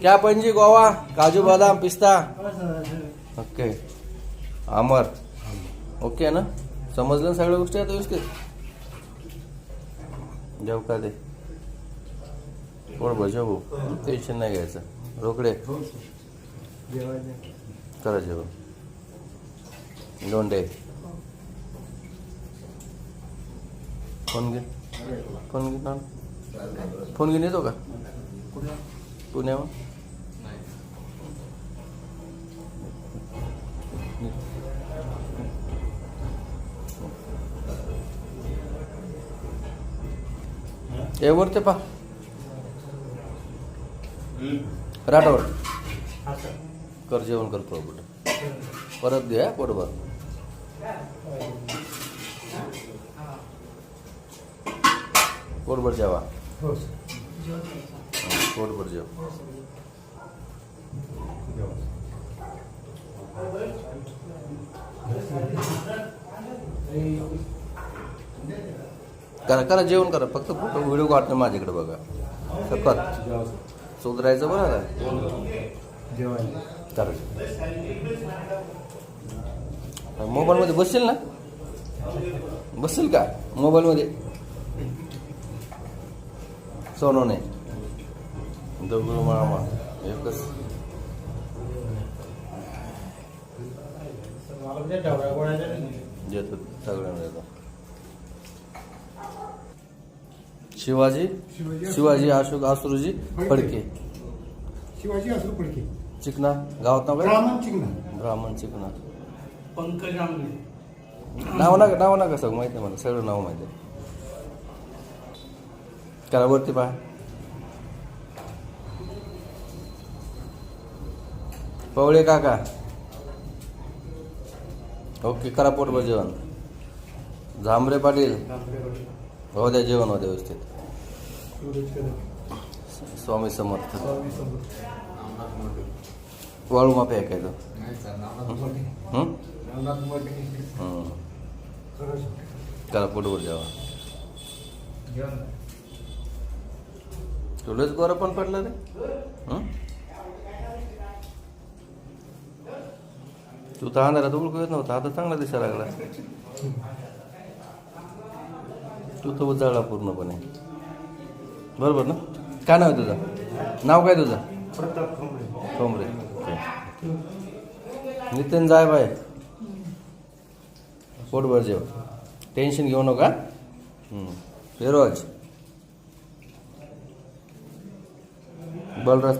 क्या पंजी गोवा? काजू बदाम पिस्ता? ओके. आमर. ओके ना? समजलं ना सगळ्या गोष्टी आता व्यवस्थित? जेव का ते? कोण बघ टेन्शन नाही घ्यायचं. रोकडे. करा जेवण. दोन फोन घे. फोन घे ना? फोन घेऊन येतो का? पुण्यावर वरते पा राठावर. कर जेवण कर पोट परत घे हा, पोटभर. पोटभर जेवा. पोटभर जेव. करा करा जेवण करा. फक्त फोटो व्हिडिओ काढणं माझ्याकडे बघा. सकत सुधरायचं बरं का करा मोबाईलमध्ये बसेल ना? बसेल का? मोबाईलमध्ये. सोनवणे दोघं मामा. एकच. शिवाजी? शिवाजी अशोक आसुरुजी फडके. शिवाजी असू पडके चिकना? गावात नाव काय? ब्राह्मण चिंगणा ब्राह्मण चिकना. पंकज नाव नका नाव नका सगळं माहिती आहे मला. सगळं नाव माहिती आहे. करा वरती पहा. पवळे काका. ओके करा पोटभर जेवण. झांबरे पाटील. हो द्या जेवण हो द्या व्यवस्थित स्वामी समर्थ. वाळू मापे ऐकायचं हं? हं. करा पोटभर जेवण. तुलाच गोरा पण पडला रे. तू तर अंधारात उलकू येत नव्हता आता चांगला दिसायला लागला. तू तर उजाळला पूर्णपणे. बरोबर ना? काय नाव आहे तुझं? नाव काय तुझं? ठोंबरे. नितीन जाय बाय. पोटभर जेव. टेन्शन घेऊ नका. फिरोज. बलराज